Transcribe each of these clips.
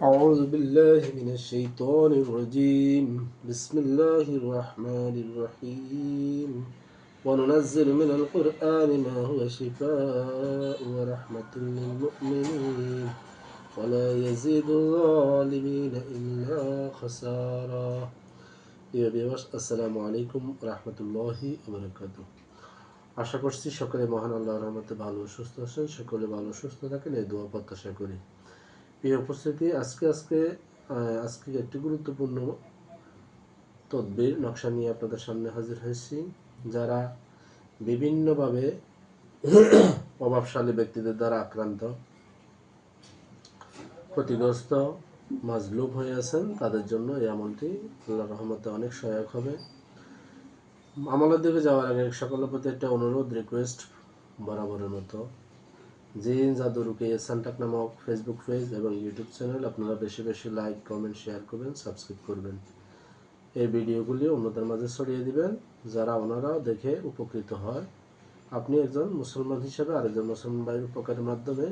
أعوذ بالله من الشيطان الرجيم بسم الله الرحمن الرحيم وننزل من القرآن ما هو شفاء ورحمة للمؤمنين ولا يزيد الظالمين إلا خسارا প্রিয় বিবাস আসসালামু আলাইকুম রহমতুল্লাহি ওবরাকাত আশা করছি সকলে মহান আল্লাহ রহমতে ভালো ও সুস্থ আছেন সকলে ভালো ও সুস্থ থাকেন এই দোয়া প্রত্যাশা করি প্রিয় উপস্থিতি আজকে আজকে আজকে একটি গুরুত্বপূর্ণ তদবির, নকশা নিয়ে আপনাদের সামনে হাজির হয়েছি। যারা বিভিন্নভাবে প্রভাবশালী ব্যক্তিদের দ্বারা আক্রান্ত, ক্ষতিগ্রস্ত মাজলুব হয়ে আছেন, তাদের জন্য এই আমলটি আল্লাহ রহমতে অনেক সহায়ক হবে। আমলের দিকে যাওয়ার আগে সকলের প্রতি একটা অনুরোধ রিকোয়েস্ট বরাবরের মতো। জিন জাদু রুকিয়ে সান্টাক নামক ফেসবুক পেজ এবং ইউটিউব চ্যানেল আপনারা বেশি বেশি লাইক কমেন্ট শেয়ার করবেন সাবস্ক্রাইব করবেন। এই ভিডিওগুলি অন্যদের মাঝে ছড়িয়ে দিবেন, যারা ওনারা দেখে উপকৃত হয়। আপনি একজন মুসলমান হিসেবে আরেকজন মুসলমান ভাইয়ের উপকারের মাধ্যমে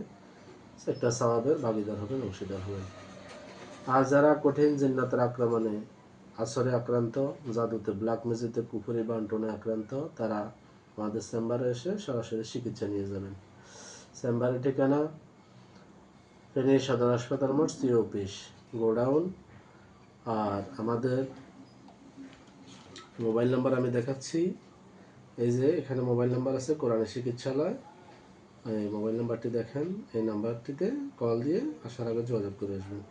একটা সওয়াবের ভাগিদার হবেন, অংশীদার হবেন। আর যারা কঠিন জিন্নাতের আক্রমণে, আসরে আক্রান্ত, জাদুতে ব্ল্যাক মেজিতে কুফুরি বান্টনে আক্রান্ত, তারা আমাদের চেম্বারে এসে সরাসরি চিকিৎসা নিয়ে যাবেন। চেম্বারের ঠিকানা ফেনী সদর হাসপাতাল মোড় সি অফিস, গোডাউন। আর আমাদের মোবাইল নাম্বার আমি দেখাচ্ছি। এই যে এখানে মোবাইল নাম্বার আছে, কোরআনী চিকিৎসালয়। এই মোবাইল নাম্বারটি দেখেন, এই নাম্বারটিতে কল দিয়ে আসার আগে যোগাযোগ করে আসবেন।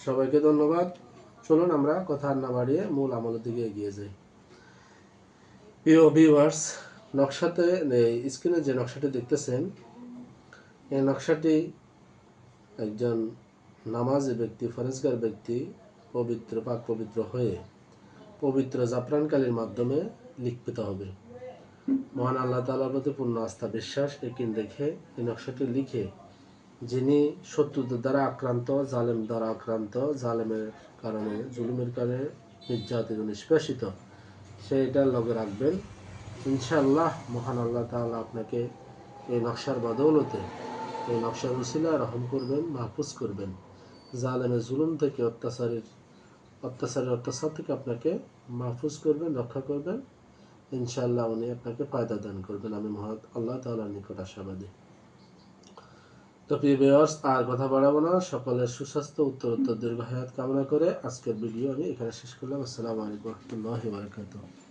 সবাইকে ধন্যবাদ। চলুন আমরা কথা না বাড়িয়ে মূল আমলের দিকে এগিয়ে যাই। প্রিয় ভিউয়ার্স নকশাতে স্ক্রিনে যে নকশাটি দেখতেছেন এই নকশাটি একজন নামাজি ব্যক্তি, ফরেজগার ব্যক্তি, পবিত্র, পাক পবিত্র হয়ে পবিত্র জাফরানকালীর মাধ্যমে লিখিত হবে। মহান আল্লাহ তালার প্রতি পূর্ণ আস্থা, বিশ্বাস, একিন দেখে এই নকশাটি লিখে যিনি শত্রুদের দ্বারা আক্রান্ত, জালেম দ্বারা আক্রান্ত, জালেমের কারণে, জুলুমের কারণে নির্যাতিত, নিষ্পেষিত সেইটার লগে রাখবেন। ইনশাআল্লাহ মহান আল্লাহ তাআলা আপনাকে এই নকশার বদৌলতে এই নকশার উসিলা রহম করবেন, মাহফুজ করবেন। জালেমের জুলুম থেকে অত্যাচারের অত্যাচারের অত্যাচার থেকে আপনাকে মাহফুজ করবেন, রক্ষা করবেন। ইনশাআল্লাহ উনি আপনাকে ফায়দা দান করবেন। আমি মহান আল্লাহ তাআলার নিকট আশাবাদী। তো প্রিয় ভিউয়ার্স আর কথা বাড়াবো না। সকলের সুস্বাস্থ্য উত্তর উত্তর দীর্ঘ হায়াত কামনা করে আজকের ভিডিও আমি এখানে শেষ করলাম। আসসালামু আলাইকুম রহমতুল্লাহি